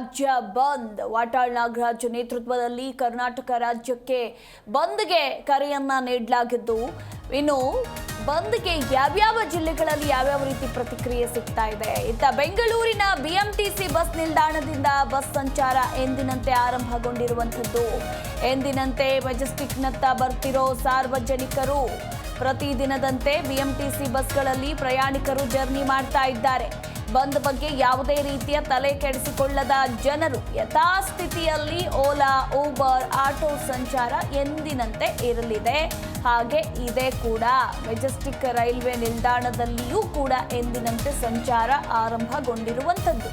ರಾಜ್ಯ ಬಂದ್. ವಾಟಾಳ್ ನಾಗರಾಜ್ ನೇತೃತ್ವದಲ್ಲಿ ಕರ್ನಾಟಕ ರಾಜ್ಯಕ್ಕೆ ಬಂದ್ಗೆ ಕರೆಯನ್ನ ನೀಡಲಾಗಿದ್ದು, ಇನ್ನು ಬಂದ್ಗೆ ಯಾವ್ಯಾವ ಜಿಲ್ಲೆಗಳಲ್ಲಿ ಯಾವ್ಯಾವ ರೀತಿ ಪ್ರತಿಕ್ರಿಯೆ ಸಿಗ್ತಾ ಇದೆ? ಇತ್ತ ಬೆಂಗಳೂರಿನ ಬಿಎಂಟಿಸಿ ಬಸ್ ನಿಲ್ದಾಣದಿಂದ ಬಸ್ ಸಂಚಾರ ಎಂದಿನಂತೆ ಆರಂಭಗೊಂಡಿರುವಂಥದ್ದು. ಎಂದಿನಂತೆ ಮೆಜೆಸ್ಟಿಕ್ನತ್ತ ಬರ್ತಿರೋ ಸಾರ್ವಜನಿಕರು ಪ್ರತಿದಿನದಂತೆ ಬಿಎಂಟಿಸಿ ಬಸ್ಗಳಲ್ಲಿ ಪ್ರಯಾಣಿಕರು ಜರ್ನಿ ಮಾಡ್ತಾ ಇದ್ದಾರೆ. ಬಂದ್ ಬಗ್ಗೆ ಯಾವುದೇ ರೀತಿಯ ತಲೆ ಕೆಡಿಸಿಕೊಳ್ಳದ ಜನರು ಯಥಾಸ್ಥಿತಿಯಲ್ಲಿ ಓಲಾ, ಊಬರ್, ಆಟೋ ಸಂಚಾರ ಎಂದಿನಂತೆ ಇರಲಿದೆ. ಹಾಗೆ ಇದೆ ಕೂಡ. ಮೆಜೆಸ್ಟಿಕ್ ರೈಲ್ವೆ ನಿಲ್ದಾಣದಲ್ಲಿಯೂ ಕೂಡ ಎಂದಿನಂತೆ ಸಂಚಾರ ಆರಂಭಗೊಂಡಿರುವಂಥದ್ದು.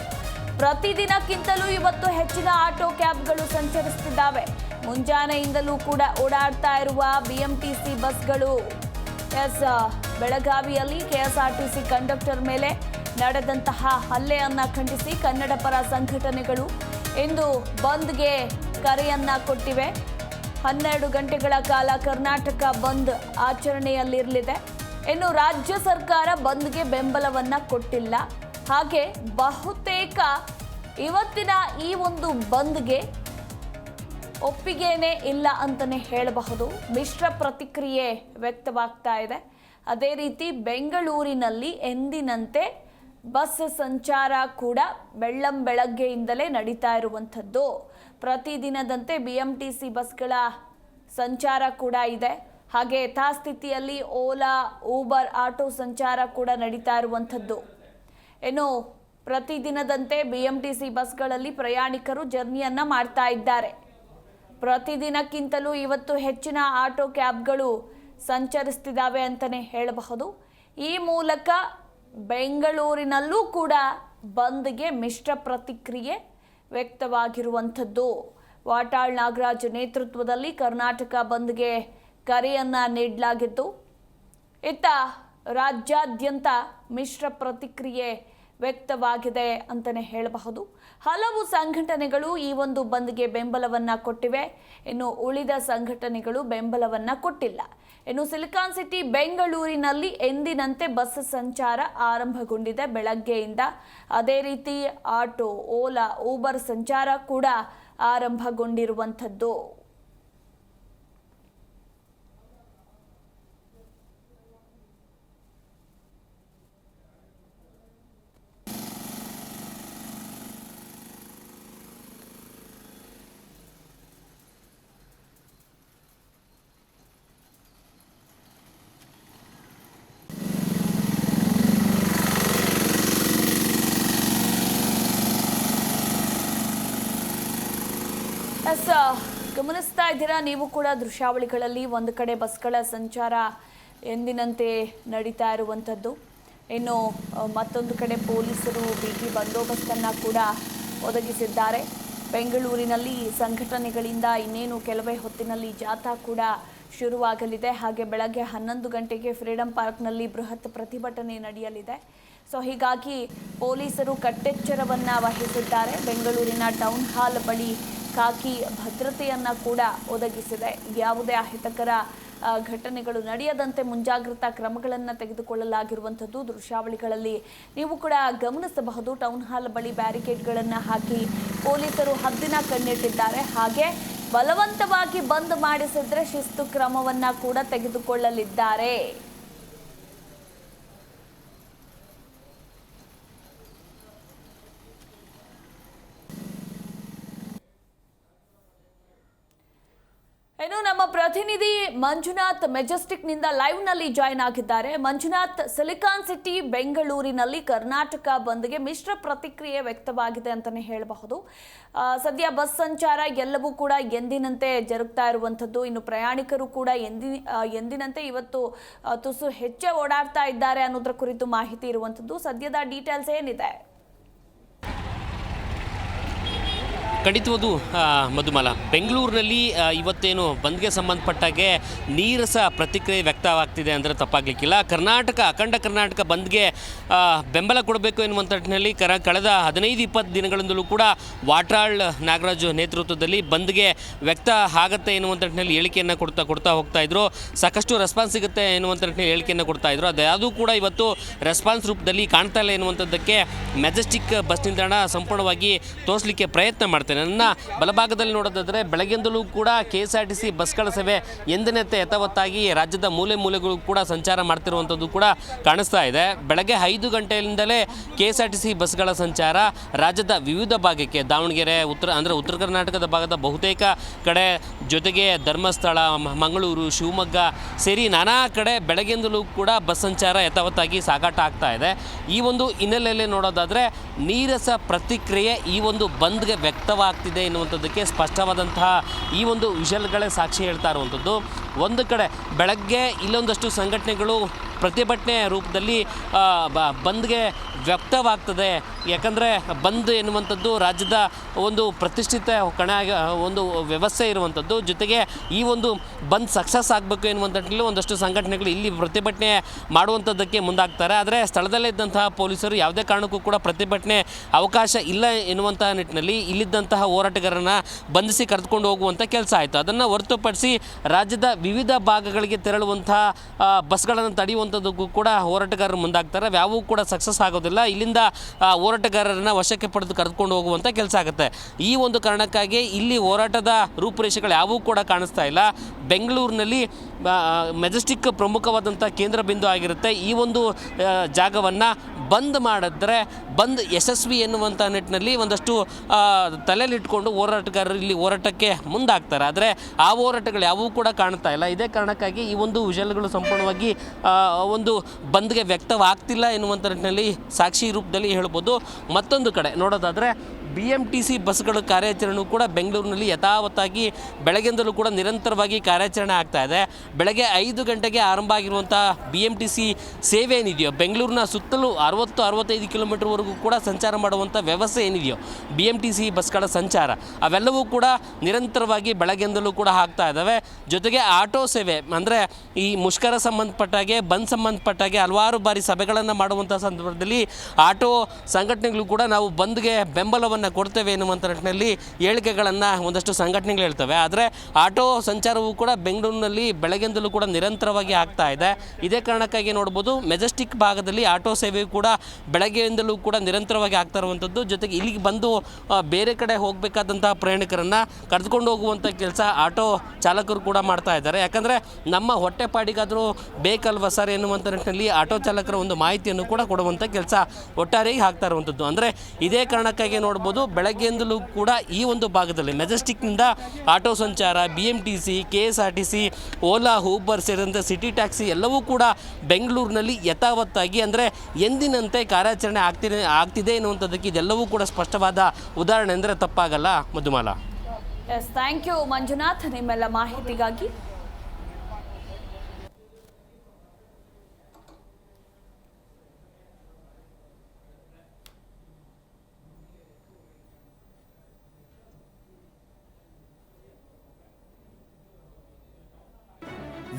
ಪ್ರತಿದಿನಕ್ಕಿಂತಲೂ ಇವತ್ತು ಹೆಚ್ಚಿನ ಆಟೋ ಕ್ಯಾಬ್ಗಳು ಸಂಚರಿಸುತ್ತಿದ್ದಾವೆ. ಮುಂಜಾನೆಯಿಂದಲೂ ಕೂಡ ಓಡಾಡ್ತಾ ಇರುವ ಬಿಎಂಟಿಸಿ ಬಸ್ಗಳು, ಎಸ್, ಬೆಳಗಾವಿಯಲ್ಲಿ ಕೆಎಸ್ಆರ್ಟಿಸಿ ಕಂಡಕ್ಟರ್ ಮೇಲೆ ನಡೆದಂತಹ ಹಲ್ಲೆಯನ್ನ ಖಂಡಿಸಿ ಕನ್ನಡ ಪರ ಸಂಘಟನೆಗಳು ಇಂದು ಬಂದ್ಗೆ ಕರೆಯನ್ನ ಕೊಟ್ಟಿವೆ. ಹನ್ನೆರಡು ಗಂಟೆಗಳ ಕಾಲ ಕರ್ನಾಟಕ ಬಂದ್ ಆಚರಣೆಯಲ್ಲಿರಲಿದೆ. ಇನ್ನು ರಾಜ್ಯ ಸರ್ಕಾರ ಬಂದ್ಗೆ ಬೆಂಬಲವನ್ನ ಕೊಟ್ಟಿಲ್ಲ. ಹಾಗೆ ಬಹುತೇಕ ಇವತ್ತಿನ ಈ ಒಂದು ಬಂದ್ಗೆ ಒಪ್ಪಿಗೆನೇ ಇಲ್ಲ ಅಂತಲೇ ಹೇಳಬಹುದು. ಮಿಶ್ರ ಪ್ರತಿಕ್ರಿಯೆ ವ್ಯಕ್ತವಾಗ್ತಾ ಇದೆ. ಅದೇ ರೀತಿ ಬೆಂಗಳೂರಿನಲ್ಲಿ ಎಂದಿನಂತೆ ಬಸ್ ಸಂಚಾರ ಕೂಡ ಬೆಳ್ಳಂ ಬೆಳಗ್ಗೆಯಿಂದಲೇ ನಡೀತಾ ಇರುವಂಥದ್ದು. ಪ್ರತಿದಿನದಂತೆ ಬಿ ಎಂ ಟಿ ಸಿ ಬಸ್ಗಳ ಸಂಚಾರ ಕೂಡ ಇದೆ. ಹಾಗೆ ಯಥಾಸ್ಥಿತಿಯಲ್ಲಿ ಓಲಾ, ಊಬರ್ ಆಟೋ ಸಂಚಾರ ಕೂಡ ನಡೀತಾ ಇರುವಂಥದ್ದು. ಏನು ಪ್ರತಿದಿನದಂತೆ ಬಿ ಎಂ ಟಿ ಸಿ ಬಸ್ಗಳಲ್ಲಿ ಪ್ರಯಾಣಿಕರು ಜರ್ನಿಯನ್ನು ಮಾಡ್ತಾ ಇದ್ದಾರೆ. ಪ್ರತಿದಿನಕ್ಕಿಂತಲೂ ಇವತ್ತು ಹೆಚ್ಚಿನ ಆಟೋ ಕ್ಯಾಬ್ಗಳು ಸಂಚರಿಸ್ತಿದ್ದಾವೆ ಅಂತಲೇ ಹೇಳಬಹುದು. ಈ ಮೂಲಕ ಬೆಂಗಳೂರಿನಲ್ಲೂ ಕೂಡ ಬಂದ್ಗೆ ಮಿಶ್ರ ಪ್ರತಿಕ್ರಿಯೆ ವ್ಯಕ್ತವಾಗಿರುವಂಥದ್ದು. ವಾಟಾಳ್ ನಾಗರಾಜ್ ನೇತೃತ್ವದಲ್ಲಿ ಕರ್ನಾಟಕ ಬಂದ್ಗೆ ಕರೆಯನ್ನ ನೀಡಲಾಗಿದ್ದು, ಇತ್ತ ರಾಜ್ಯಾದ್ಯಂತ ಮಿಶ್ರ ಪ್ರತಿಕ್ರಿಯೆ ವ್ಯಕ್ತವಾಗಿದೆ ಅಂತಲೇ ಹೇಳಬಹುದು. ಹಲವು ಸಂಘಟನೆಗಳು ಈ ಒಂದು ಬಂದ್ಗೆ ಬೆಂಬಲವನ್ನ ಕೊಟ್ಟಿವೆ. ಇನ್ನು ಉಳಿದ ಸಂಘಟನೆಗಳು ಬೆಂಬಲವನ್ನ ಕೊಟ್ಟಿಲ್ಲ. ಇನ್ನು ಸಿಲಿಕಾನ್ ಸಿಟಿ ಬೆಂಗಳೂರಿನಲ್ಲಿ ಎಂದಿನಂತೆ ಬಸ್ ಸಂಚಾರ ಆರಂಭಗೊಂಡಿದೆ. ಬೆಳಗ್ಗೆಯಿಂದ ಅದೇ ರೀತಿ ಆಟೋ, ಓಲಾ, ಊಬರ್ ಸಂಚಾರ ಕೂಡ ಆರಂಭಗೊಂಡಿರುವಂಥದ್ದು. ಗಮನಿಸ್ತಾ ಇದ್ದೀರಾ? ನೀವು ಕೂಡ ದೃಶ್ಯಾವಳಿಗಳಲ್ಲಿ ಒಂದು ಕಡೆ ಬಸ್ಗಳ ಸಂಚಾರ ಎಂದಿನಂತೆ ನಡೀತಾ ಇರುವಂಥದ್ದು. ಇನ್ನು ಮತ್ತೊಂದು ಕಡೆ ಪೊಲೀಸರು ಬಿಗಿ ಬಂದೋಬಸ್ತನ್ನು ಕೂಡ ಒದಗಿಸಿದ್ದಾರೆ. ಬೆಂಗಳೂರಿನಲ್ಲಿ ಸಂಘಟನೆಗಳಿಂದ ಇನ್ನೇನು ಕೆಲವೇ ಹೊತ್ತಿನಲ್ಲಿ ಜಾಥಾ ಕೂಡ ಶುರುವಾಗಲಿದೆ. ಹಾಗೆ ಬೆಳಗ್ಗೆ ಹನ್ನೊಂದು ಗಂಟೆಗೆ ಫ್ರೀಡಂ ಪಾರ್ಕ್ನಲ್ಲಿ ಬೃಹತ್ ಪ್ರತಿಭಟನೆ ನಡೆಯಲಿದೆ. ಸೊ, ಹೀಗಾಗಿ ಪೊಲೀಸರು ಕಟ್ಟೆಚ್ಚರವನ್ನು ವಹಿಸಿದ್ದಾರೆ. ಬೆಂಗಳೂರಿನ ಟೌನ್ ಹಾಲ್ ಬಳಿ ಖಾಕಿ ಭದ್ರತೆಯನ್ನ ಕೂಡ ಒದಗಿಸಿದೆ. ಯಾವುದೇ ಅಹಿತಕರ ಘಟನೆಗಳು ನಡೆಯದಂತೆ ಮುಂಜಾಗ್ರತಾ ಕ್ರಮಗಳನ್ನು ತೆಗೆದುಕೊಳ್ಳಲಾಗಿರುವಂಥದ್ದು ದೃಶ್ಯಾವಳಿಗಳಲ್ಲಿ ನೀವು ಕೂಡ ಗಮನಿಸಬಹುದು. ಟೌನ್ ಹಾಲ್ ಬಳಿ ಬ್ಯಾರಿಕೇಡ್ಗಳನ್ನು ಹಾಕಿ ಪೊಲೀಸರು ಹದ್ದಿನ ಕಣ್ಣಿಟ್ಟಿದ್ದಾರೆ. ಹಾಗೆ ಬಲವಂತವಾಗಿ ಬಂದ್ ಮಾಡಿಸಿದ್ರೆ ಶಿಸ್ತು ಕ್ರಮವನ್ನು ಕೂಡ ತೆಗೆದುಕೊಳ್ಳಲಿದ್ದಾರೆ. ಇನ್ನು ನಮ್ಮ ಪ್ರತಿನಿಧಿ ಮಂಜುನಾಥ್ ಮೆಜೆಸ್ಟಿಕ್ನಿಂದ ಲೈವ್ನಲ್ಲಿ ಜಾಯ್ನ್ ಆಗಿದ್ದಾರೆ. ಮಂಜುನಾಥ್, ಸಿಲಿಕಾನ್ ಸಿಟಿ, ಬೆಂಗಳೂರಿನಲ್ಲಿ ಕರ್ನಾಟಕ ಬಂದ್ಗೆ ಮಿಶ್ರ ಪ್ರತಿಕ್ರಿಯೆ ವ್ಯಕ್ತವಾಗಿದೆ ಅಂತಾನೆ ಹೇಳಬಹುದು. ಸದ್ಯ ಬಸ್ ಸಂಚಾರ ಎಲ್ಲವೂ ಕೂಡ ಎಂದಿನಂತೆ ಜರುಗ್ತಾ ಇರುವಂಥದ್ದು. ಇನ್ನು ಪ್ರಯಾಣಿಕರು ಕೂಡ ಎಂದಿ ಎಂದಿನಂತೆ ಇವತ್ತು ತುಸು ಹೆಚ್ಚೆ ಓಡಾಡ್ತಾ ಇದ್ದಾರೆ ಅನ್ನೋದ್ರ ಕುರಿತು ಮಾಹಿತಿ ಇರುವಂಥದ್ದು. ಸದ್ಯದ ಡೀಟೇಲ್ಸ್ ಏನಿದೆ? ಖಂಡಿತವಾದು ಮಧುಮಲ. ಬೆಂಗಳೂರಿನಲ್ಲಿ ಇವತ್ತೇನು ಬಂದ್ಗೆ ಸಂಬಂಧಪಟ್ಟಾಗೆ ನೀರಸ ಪ್ರತಿಕ್ರಿಯೆ ವ್ಯಕ್ತವಾಗ್ತಿದೆ ಅಂದರೆ ತಪ್ಪಾಗಲಿಕ್ಕಿಲ್ಲ. ಕರ್ನಾಟಕ, ಅಖಂಡ ಕರ್ನಾಟಕ ಬಂದ್ಗೆ ಬೆಂಬಲ ಕೊಡಬೇಕು ಎನ್ನುವಂಥ ನಿಟ್ಟಿನಲ್ಲಿ ಕರ, ಕಳೆದ ಹದಿನೈದು, ಇಪ್ಪತ್ತು ದಿನಗಳಿಂದಲೂ ಕೂಡ ವಾಟಾಳ್ ನಾಗರಾಜು ನೇತೃತ್ವದಲ್ಲಿ ಬಂದ್ಗೆ ವ್ಯಕ್ತ ಆಗತ್ತೆ ಎನ್ನುವಂಥ ನಿಟ್ಟಿನಲ್ಲಿ ಹೇಳಿಕೆಯನ್ನು ಕೊಡ್ತಾ ಕೊಡ್ತಾ ಹೋಗ್ತಾ ಇದ್ರು. ಸಾಕಷ್ಟು ರೆಸ್ಪಾನ್ಸ್ ಸಿಗುತ್ತೆ ಎನ್ನುವಂಥ ನಿಟ್ಟಿನಲ್ಲಿ ಹೇಳಿಕೆಯನ್ನು ಕೊಡ್ತಾ ಇದ್ರು. ಅದ್ಯಾವುದೂ ಕೂಡ ಇವತ್ತು ರೆಸ್ಪಾನ್ಸ್ ರೂಪದಲ್ಲಿ ಕಾಣ್ತಾ ಇಲ್ಲ ಎನ್ನುವಂಥದ್ದಕ್ಕೆ ಮೆಜೆಸ್ಟಿಕ್ ಬಸ್ ನಿಲ್ದಾಣ ಸಂಪೂರ್ಣವಾಗಿ ತೋರಿಸಲಿಕ್ಕೆ ಪ್ರಯತ್ನ ಮಾಡ್ತೇನೆ ನನ್ನ ಬಲಭಾಗದಲ್ಲಿ ನೋಡೋದಾದರೆ ಬೆಳಗ್ಗೆಂದಲೂ ಕೂಡ K S R T C ಬಸ್ಗಳ ಸೇವೆ ಎಂದಿನಂತೆ ಯಥಾವತ್ತಾಗಿ ರಾಜ್ಯದ ಮೂಲೆ ಮೂಲೆಗಳು ಕೂಡ ಸಂಚಾರ ಮಾಡ್ತಿರುವಂಥದ್ದು ಕೂಡ ಕಾಣಿಸ್ತಾ ಇದೆ. ಬೆಳಗ್ಗೆ ಐದು ಗಂಟೆಯಿಂದಲೇ K S R T C ಬಸ್ಗಳ ಸಂಚಾರ ರಾಜ್ಯದ ವಿವಿಧ ಭಾಗಕ್ಕೆ ದಾವಣಗೆರೆ, ಉತ್ತರ ಅಂದರೆ ಉತ್ತರ ಕರ್ನಾಟಕದ ಭಾಗದ ಬಹುತೇಕ ಕಡೆ ಜೊತೆಗೆ ಧರ್ಮಸ್ಥಳ ಮಂಗಳೂರು, ಶಿವಮೊಗ್ಗ ಸೇರಿ ನಾನಾ ಕಡೆ ಬೆಳಗ್ಗೆಯಿಂದಲೂ ಕೂಡ ಬಸ್ ಸಂಚಾರ ಯಥಾವತ್ತಾಗಿ ಸಾಗಾಟ ಆಗ್ತಾ ಇದೆ. ಈ ಒಂದು ಹಿನ್ನೆಲೆಯಲ್ಲಿ ನೋಡೋದಾದರೆ ನೀರಸ ಪ್ರತಿಕ್ರಿಯೆ ಈ ಒಂದು ಬಂದ್ಗೆ ವ್ಯಕ್ತವಾಗ್ತಿದೆ ಎನ್ನುವಂಥದ್ದಕ್ಕೆ ಸ್ಪಷ್ಟವಾದಂತಹ ಈ ಒಂದು ವಿಷಲ್ಗಳೇ ಸಾಕ್ಷಿ ಹೇಳ್ತಾ ಇರುವಂಥದ್ದು. ಒಂದು ಕಡೆ ಬೆಳಗ್ಗೆ ಇಲ್ಲೊಂದಷ್ಟು ಸಂಘಟನೆಗಳು ಪ್ರತಿಭಟನೆ ರೂಪದಲ್ಲಿ ಬಂದ್ಗೆ ವ್ಯಕ್ತವಾಗ್ತದೆ. ಯಾಕಂದರೆ ಬಂದ್ ಎನ್ನುವಂಥದ್ದು ರಾಜ್ಯದ ಒಂದು ಪ್ರತಿಷ್ಠಿತ ಕಣ ಒಂದು ವ್ಯವಸ್ಥೆ ಇರುವಂಥದ್ದು. ಜೊತೆಗೆ ಈ ಒಂದು ಬಂದ್ ಸಕ್ಸಸ್ ಆಗಬೇಕು ಎನ್ನುವಂಥಲ್ಲಿ ಒಂದಷ್ಟು ಸಂಘಟನೆಗಳು ಇಲ್ಲಿ ಪ್ರತಿಭಟನೆ ಮಾಡುವಂಥದ್ದಕ್ಕೆ ಮುಂದಾಗ್ತಾರೆ. ಆದರೆ ಸ್ಥಳದಲ್ಲೇ ಇದ್ದಂತಹ ಪೊಲೀಸರು ಯಾವುದೇ ಕಾರಣಕ್ಕೂ ಕೂಡ ಪ್ರತಿಭಟನೆ ಅವಕಾಶ ಇಲ್ಲ ಎನ್ನುವಂಥ ನಿಟ್ಟಿನಲ್ಲಿ ಇಲ್ಲಿದ್ದಂತಹ ಹೋರಾಟಗಾರರನ್ನು ಬಂಧಿಸಿ ಕರೆದುಕೊಂಡು ಹೋಗುವಂಥ ಕೆಲಸ ಆಯಿತು. ಅದನ್ನು ಹೊರತುಪಡಿಸಿ ರಾಜ್ಯದ ವಿವಿಧ ಭಾಗಗಳಿಗೆ ತೆರಳುವಂಥ ಆ, ಬಸ್ಗಳನ್ನು ತಡೆಯುವಂಥದ್ದಕ್ಕೂ ಕೂಡ ಹೋರಾಟಗಾರರು ಮುಂದಾಗ್ತಾರೆ. ಯಾವೂ ಕೂಡ ಸಕ್ಸಸ್ ಆಗೋದಿಲ್ಲ. ಇಲ್ಲಿಂದ ಹೋರಾಟಗಾರರನ್ನು ವಶಕ್ಕೆ ಪಡೆದು ಕರೆದುಕೊಂಡು ಹೋಗುವಂಥ ಕೆಲಸ ಆಗುತ್ತೆ. ಈ ಒಂದು ಕಾರಣಕ್ಕಾಗಿ ಇಲ್ಲಿ ಹೋರಾಟದ ರೂಪುರೇಷೆಗಳು ಯಾವೂ ಕೂಡ ಕಾಣಿಸ್ತಾ ಇಲ್ಲ. ಬೆಂಗಳೂರಿನಲ್ಲಿ ಮೆಜೆಸ್ಟಿಕ್ ಪ್ರಮುಖವಾದಂಥ ಕೇಂದ್ರ ಬಿಂದು ಆಗಿರುತ್ತೆ. ಈ ಒಂದು ಜಾಗವನ್ನು ಬಂದ್ ಮಾಡಿದ್ರೆ, ಬಂದ್ ಯಶಸ್ವಿ ಎನ್ನುವಂಥ ನಿಟ್ಟಿನಲ್ಲಿ ಒಂದಷ್ಟು ತಲೆಯಲ್ಲಿಟ್ಕೊಂಡು ಹೋರಾಟಗಾರರು ಇಲ್ಲಿ ಹೋರಾಟಕ್ಕೆ ಮುಂದಾಗ್ತಾರೆ. ಆದರೆ, ಆ ಹೋರಾಟಗಳು ಯಾವೂ ಕೂಡ ಕಾಣ್ತಾ ಇಲ್ಲ. ಇದೇ ಕಾರಣಕ್ಕಾಗಿ ಈ ಒಂದು ವಿಷಯಗಳು ಸಂಪೂರ್ಣವಾಗಿ ಒಂದು ಬಂದ್ಗೆ ವ್ಯಕ್ತವಾಗ್ತಿಲ್ಲ ಎನ್ನುವಂಥ ನಿಟ್ಟಿನಲ್ಲಿ ಸಾಕ್ಷಿ ರೂಪದಲ್ಲಿ ಹೇಳ್ಬೋದು ಮತ್ತೊಂದು ಕಡೆ. ನೋಡೋದಾದರೆ ಬಿ ಎಂ ಟಿ ಸಿ ಬಸ್ಗಳ ಕಾರ್ಯಾಚರಣೆ ಕೂಡ ಬೆಂಗಳೂರಿನಲ್ಲಿ ಯಥಾವತ್ತಾಗಿ ಬೆಳಗ್ಗೆಯಿಂದಲೂ ಕೂಡ ನಿರಂತರವಾಗಿ ಕಾರ್ಯಾಚರಣೆ ಆಗ್ತಾ ಇದೆ. ಬೆಳಗ್ಗೆ ಐದು ಗಂಟೆಗೆ ಆರಂಭ ಆಗಿರುವಂಥ ಬಿ ಎಂ ಟಿ ಸಿ ಸೇವೆ ಏನಿದೆಯೋ, ಬೆಂಗಳೂರಿನ ಸುತ್ತಲೂ ಅರವತ್ತು ಅರವತ್ತೈದು ಕಿಲೋಮೀಟರ್ವರೆಗೂ ಕೂಡ ಸಂಚಾರ ಮಾಡುವಂಥ ವ್ಯವಸ್ಥೆ ಏನಿದೆಯೋ ಬಿ ಎಂ ಟಿ ಸಿ ಬಸ್ಗಳ ಸಂಚಾರ, ಅವೆಲ್ಲವೂ ಕೂಡ ನಿರಂತರವಾಗಿ ಬೆಳಗ್ಗೆಯಿಂದಲೂ ಕೂಡ ಆಗ್ತಾ ಇದ್ದಾವೆ ಜೊತೆಗೆ ಆಟೋ ಸೇವೆ, ಅಂದರೆ ಈ ಮುಷ್ಕರ ಸಂಬಂಧಪಟ್ಟಾಗೆ ಬಂದ್ ಸಂಬಂಧಪಟ್ಟಾಗೆ ಹಲವಾರು ಬಾರಿ ಸಭೆಗಳನ್ನು ಮಾಡುವಂಥ ಸಂದರ್ಭದಲ್ಲಿ ಆಟೋ ಸಂಘಟನೆಗಳು ಕೂಡ ನಾವು ಬಂದ್ಗೆ ಬೆಂಬಲವನ್ನು ಕೊಡ್ತೇವೆ ಎನ್ನುವಂಥ ನಿಟ್ಟಿನಲ್ಲಿ ಹೇಳಿಕೆಗಳನ್ನು ಒಂದಷ್ಟು ಸಂಘಟನೆಗಳು ಹೇಳ್ತವೆ. ಆದರೆ ಆಟೋ ಸಂಚಾರವೂ ಕೂಡ ಬೆಂಗಳೂರಿನಲ್ಲಿ ಬೆಳಗ್ಗೆಯಿಂದಲೂ ಕೂಡ ನಿರಂತರವಾಗಿ ಆಗ್ತಾ ಇದೆ. ಇದೇ ಕಾರಣಕ್ಕಾಗಿ ನೋಡ್ಬೋದು ಮೆಜೆಸ್ಟಿಕ್ ಭಾಗದಲ್ಲಿ ಆಟೋ ಸೇವೆಯು ಕೂಡ ಬೆಳಗ್ಗೆಯಿಂದಲೂ ಕೂಡ ನಿರಂತರವಾಗಿ ಆಗ್ತಾ ಇರುವಂಥದ್ದು. ಜೊತೆಗೆ ಇಲ್ಲಿಗೆ ಬಂದು ಬೇರೆ ಕಡೆ ಹೋಗಬೇಕಾದಂತಹ ಪ್ರಯಾಣಿಕರನ್ನು ಕರೆದುಕೊಂಡು ಹೋಗುವಂಥ ಕೆಲಸ ಆಟೋ ಚಾಲಕರು ಕೂಡ ಮಾಡ್ತಾ ಇದ್ದಾರೆ. ಯಾಕಂದರೆ ನಮ್ಮ ಹೊಟ್ಟೆಪಾಡಿಗಾದರೂ ಬೇಕಲ್ವ ಸರ್ ಎನ್ನುವಂಥ ನಿಟ್ಟಿನಲ್ಲಿ ಆಟೋ ಚಾಲಕರ ಒಂದು ಮಾಹಿತಿಯನ್ನು ಕೂಡ ಕೊಡುವಂಥ ಕೆಲಸ ಒಟ್ಟಾರೆಯಾಗಿ ಆಗ್ತಾ ಇರುವಂಥದ್ದು. ಅಂದರೆ ಇದೇ ಕಾರಣಕ್ಕಾಗಿ ನೋಡ್ಬೋದು ಬೆಳಗ್ಗೆಯಿಂದಲೂ ಕೂಡ ಈ ಒಂದು ಭಾಗದಲ್ಲಿ. ಮೆಜೆಸ್ಟಿಕ್ನಿಂದ ಆಟೋ ಸಂಚಾರ B M T C K S R T C Ola Uber ಸೇರಿದಂತೆ ಸಿಟಿ ಟ್ಯಾಕ್ಸಿ ಎಲ್ಲವೂ ಕೂಡ ಬೆಂಗಳೂರಿನಲ್ಲಿ ಯಥಾವತ್ತಾಗಿ ಅಂದರೆ ಎಂದಿನಂತೆ ಕಾರ್ಯಾಚರಣೆ ಆಗ್ತಿದೆ ಆಗ್ತಿದೆ ಎನ್ನುವಂಥದ್ದಕ್ಕೆ ಇದೆಲ್ಲವೂ ಕೂಡ ಸ್ಪಷ್ಟವಾದ ಉದಾಹರಣೆ ಅಂದರೆ ತಪ್ಪಾಗಲ್ಲ Madhumala. Yes thank you Manjunath, ನಿಮ್ಮೆಲ್ಲ ಮಾಹಿತಿಗಾಗಿ.